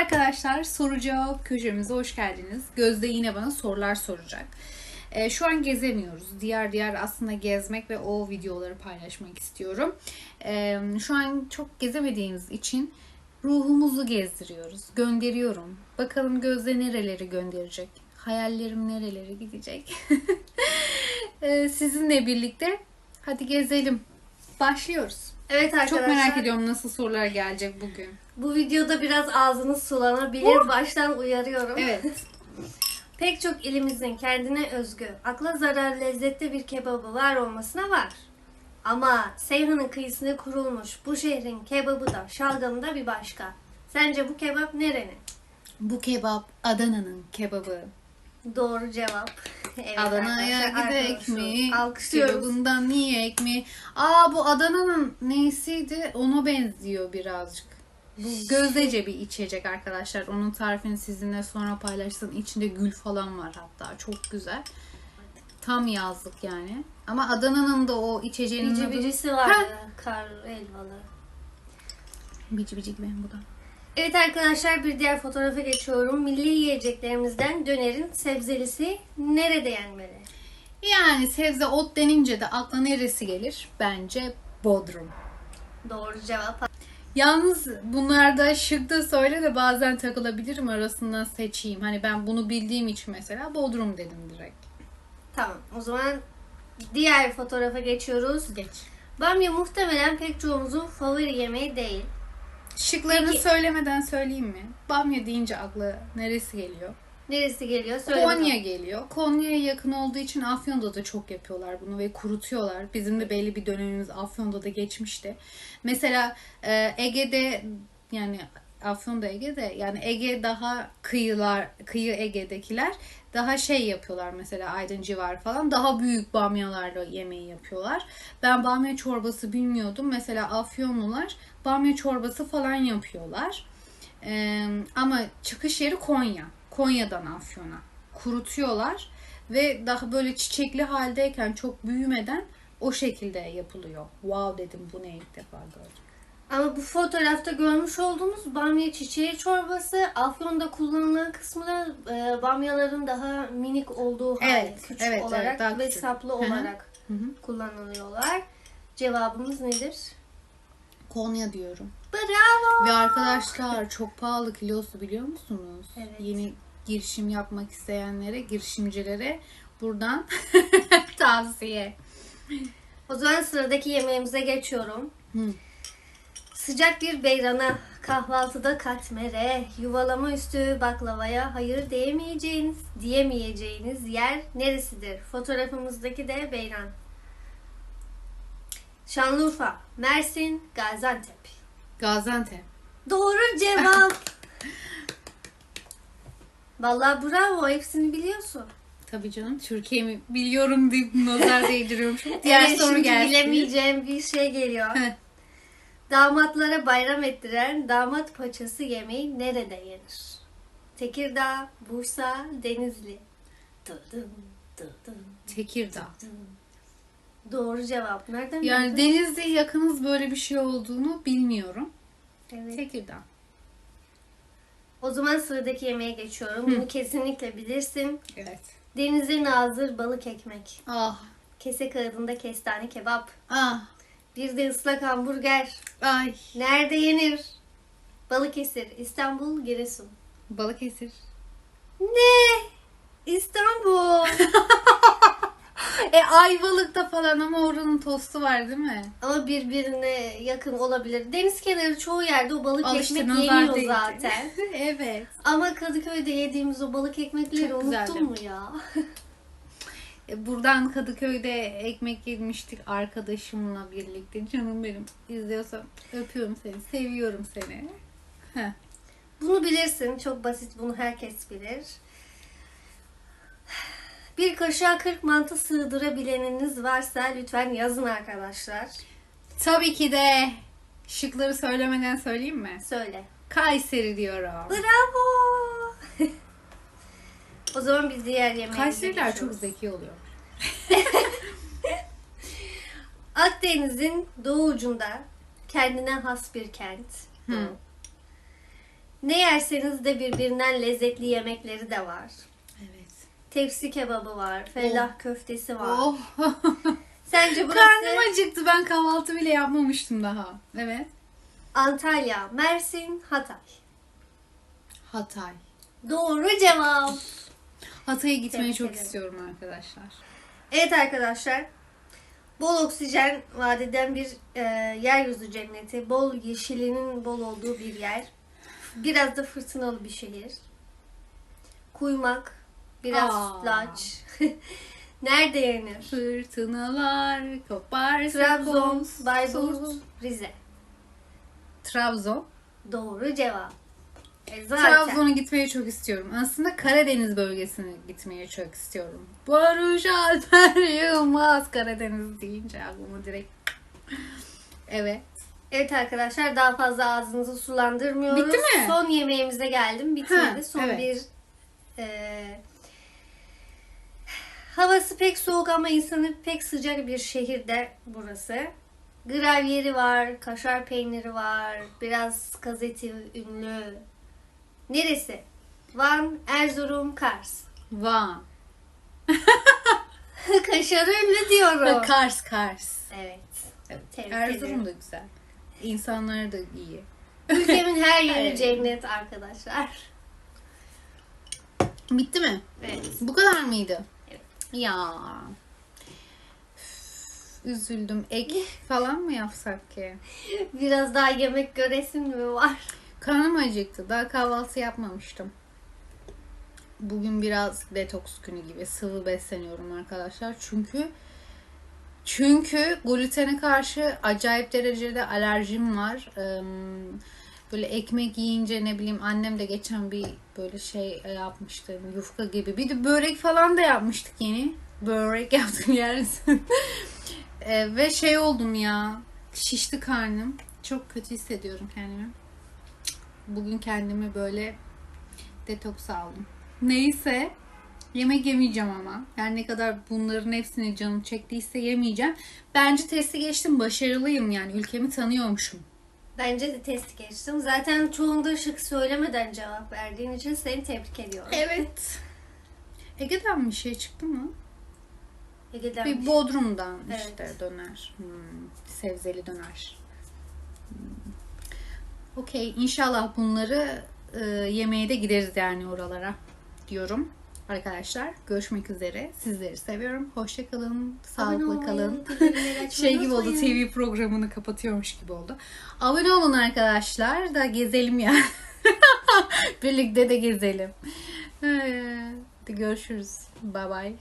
arkadaşlar, soru cevap köşemize hoş geldiniz. Gözde yine bana sorular soracak. Ee, şu an gezemiyoruz. Diğer diğer aslında gezmek ve o videoları paylaşmak istiyorum. Ee, şu an çok gezemediğimiz için ruhumuzu gezdiriyoruz. Gönderiyorum. Bakalım Gözde nereleri gönderecek? Hayallerim nerelere gidecek? Ee, sizinle birlikte hadi gezelim. Başlıyoruz. Evet arkadaşlar. Çok merak ediyorum nasıl sorular gelecek bugün. Bu videoda biraz ağzınız sulanabilir. Baştan uyarıyorum. Evet. Pek çok ilimizin kendine özgü, akla zarar lezzetli bir kebabı var olmasına var. Ama Seyhan'ın kıyısına kurulmuş bu şehrin kebabı da şalgamı da bir başka. Sence bu kebap nerenin? Bu kebap Adana'nın kebabı. Doğru cevap. Evet Adana'ya gidek mi? Alkışlıyoruz. Kebabından yiyek mi? Aa bu Adana'nın neysiydi? Ona benziyor birazcık. Bu gözdece bir içecek arkadaşlar. Onun tarifini sizinle sonra paylaşsın. İçinde gül falan var hatta. Çok güzel. Tam yazlık yani. Ama Adana'nın da o içeceğinin Bici adı... bicisi vardı. Kar elmalı. Bici bici gibi bu da. Evet arkadaşlar bir diğer fotoğrafa geçiyorum. Milli yiyeceklerimizden dönerin sebzelisi nerede yenmeli? Yani sebze ot denince de akla neresi gelir? Bence Bodrum. Doğru cevap. Yalnız bunlarda şık da söyle de bazen takılabilirim arasından seçeyim. Hani ben bunu bildiğim için mesela Bodrum dedim direkt. Tamam o zaman diğer fotoğrafa geçiyoruz. Geç. Bamya muhtemelen pek çoğumuzun favori yemeği değil. Şıklarını Peki- söylemeden söyleyeyim mi? Bamya deyince akla neresi geliyor? Neresi geliyor? Söyle Konya bakalım. geliyor. Konya'ya yakın olduğu için Afyon'da da çok yapıyorlar bunu ve kurutuyorlar. Bizim de belli bir dönemimiz Afyon'da da geçmişti. Mesela e, Ege'de yani Afyon'da Ege'de yani Ege daha kıyılar kıyı Ege'dekiler daha şey yapıyorlar mesela Aydın civarı falan daha büyük bamyalarla yemeği yapıyorlar. Ben bamya çorbası bilmiyordum. Mesela Afyonlular bamya çorbası falan yapıyorlar. Ee, ama çıkış yeri Konya. Konya'dan Afyon'a. Kurutuyorlar ve daha böyle çiçekli haldeyken çok büyümeden o şekilde yapılıyor. Wow dedim bu ne ilk defa gördüm. Ama bu fotoğrafta görmüş olduğunuz bamya çiçeği çorbası Afyon'da kullanılan kısmı da e, bamyaların daha minik olduğu hali. Evet, küçük evet, olarak evet, ve küçük. saplı Hı hı. olarak Hı hı. kullanılıyorlar. Cevabımız nedir? Konya diyorum. Bravo! Ve arkadaşlar çok pahalı kilosu biliyor musunuz? Evet. Yeni girişim yapmak isteyenlere, girişimcilere buradan tavsiye. O zaman sıradaki yemeğimize geçiyorum. Hı. Sıcak bir beyrana, kahvaltıda katmere, yuvalama üstü baklavaya hayır diyemeyeceğiniz, diyemeyeceğiniz yer neresidir? Fotoğrafımızdaki de beyran. Şanlıurfa, Mersin, Gaziantep. Gaziantep. Doğru cevap. Vallahi bravo, hepsini biliyorsun. Tabii canım Türkiye'mi biliyorum deyip nazar değdiriyorum. Diğer Evet, soru şimdi gelsin. bilemeyeceğim bir şey geliyor. Damatlara bayram ettiren damat paçası yemeği nerede yenir? Tekirdağ, Bursa, Denizli. Dıdım, dıdım, Tekirdağ. dıdım. Doğru cevap. Nereden Yani bildin? Denizli yakınız böyle bir şey olduğunu bilmiyorum. Evet. Tekirdağ. O zaman sıradaki yemeğe geçiyorum. Bunu kesinlikle bilirsin. Evet. Denizli nazır balık ekmek. Ah. Kese kağıdında kestane kebap. Ah. Bir de ıslak hamburger. Ay. Nerede yenir? Balıkesir, İstanbul, Giresun. Balıkesir. Ne? İstanbul. E Ayvalık'ta falan ama oranın tostu var değil mi? Ama birbirine yakın olabilir. Deniz kenarı çoğu yerde o balık Al işte ekmek yeniyor değdi. zaten. evet. Ama Kadıköy'de yediğimiz o balık ekmekleri Çok unuttun güzeldi. mu ya? E, Buradan Kadıköy'de ekmek yemiştik arkadaşımla birlikte. Canım benim izliyorsan öpüyorum seni. Seviyorum seni. Heh. Bunu bilirsin. Çok basit. Bunu herkes bilir. Bir kaşığa 40 mantı sığdırabileniniz varsa lütfen yazın arkadaşlar. Tabii ki de şıkları söylemeden söyleyeyim mi? Söyle. Kayseri diyorum. Bravo. O zaman biz diğer yemeğe Kayseriler çok zeki oluyor. Akdeniz'in doğu ucunda kendine has bir kent. Ne yerseniz de birbirinden lezzetli yemekleri de var. Evet. Tepsi kebabı var, fellah köftesi var. Oh. Sence burası Karnım acıktı. Ben kahvaltı bile yapmamıştım daha. Evet. Antalya, Mersin, Hatay. Hatay. Doğru cevap. Hatay'a gitmeyi Tebrik çok ederim. istiyorum arkadaşlar. Evet arkadaşlar. Bol oksijen vadeden bir e, yeryüzü cenneti. Bol yeşilinin bol olduğu bir yer. Biraz da fırtınalı bir şehir. Kuymak. Biraz Aa. laç. Nerede yenir? Fırtınalar koparsa Trabzon. Bayburt, Rize. Trabzon. Doğru cevap. E zaten. Trabzon'a gitmeyi çok istiyorum. Aslında Karadeniz bölgesine gitmeyi çok istiyorum. Barış Alper Yılmaz Karadeniz deyince aklıma direkt. Evet. Evet arkadaşlar daha fazla ağzınızı sulandırmıyoruz. Bitti mi? Son yemeğimize geldim. Bitmedi. Ha, Son evet. bir e, havası pek soğuk ama insanı pek sıcak bir şehirde burası. Gravyeri var, kaşar peyniri var, biraz gazeti ünlü. Neresi? Van, Erzurum, Kars. Van. Kaşar ünlü diyorum. Kars Kars. evet. Tebrik Erzurum ederim. da güzel. İnsanları da iyi. Ülkemin her yeri Evet. cennet arkadaşlar. Bitti mi? Evet. Bu kadar mıydı? Evet. Ya. Üf, Üzüldüm. Ek falan mı yapsak ki? Biraz daha yemek göresin mi var? Karnım acıktı. Daha kahvaltı yapmamıştım. Bugün biraz detoks günü gibi sıvı besleniyorum arkadaşlar. Çünkü çünkü glutene karşı acayip derecede alerjim var. Böyle ekmek yiyince ne bileyim annem de geçen bir böyle şey yapmıştı yufka gibi. Bir de börek falan da yapmıştık yeni. Börek yaptım yersin. Eee, ve şey oldum ya. Şişti karnım. Çok kötü hissediyorum kendimi. Bugün kendimi böyle detoks aldım. Neyse yemek yemeyeceğim ama. Yani ne kadar bunların hepsini canım çektiyse yemeyeceğim. Bence testi geçtim. Başarılıyım yani. Ülkemi tanıyormuşum. Bence de testi geçtim. Zaten çoğunda şık söylemeden cevap verdiğin için seni tebrik ediyorum. Evet. Ege'den bir şey çıktı mı? Ege'den Bir şey. Bodrum'dan Evet. işte döner. Hmm, sebzeli döner. Hmm. Okey. İnşallah bunları e, yemeye de gideriz yani oralara diyorum. Arkadaşlar görüşmek üzere. Sizleri seviyorum. Hoşçakalın. Sağlıklı olmayı, kalın. şey gibi oldu. TV programını kapatıyormuş gibi oldu. Abone olun arkadaşlar da gezelim ya. Birlikte de gezelim. Ee, Hadi görüşürüz. Bye bye.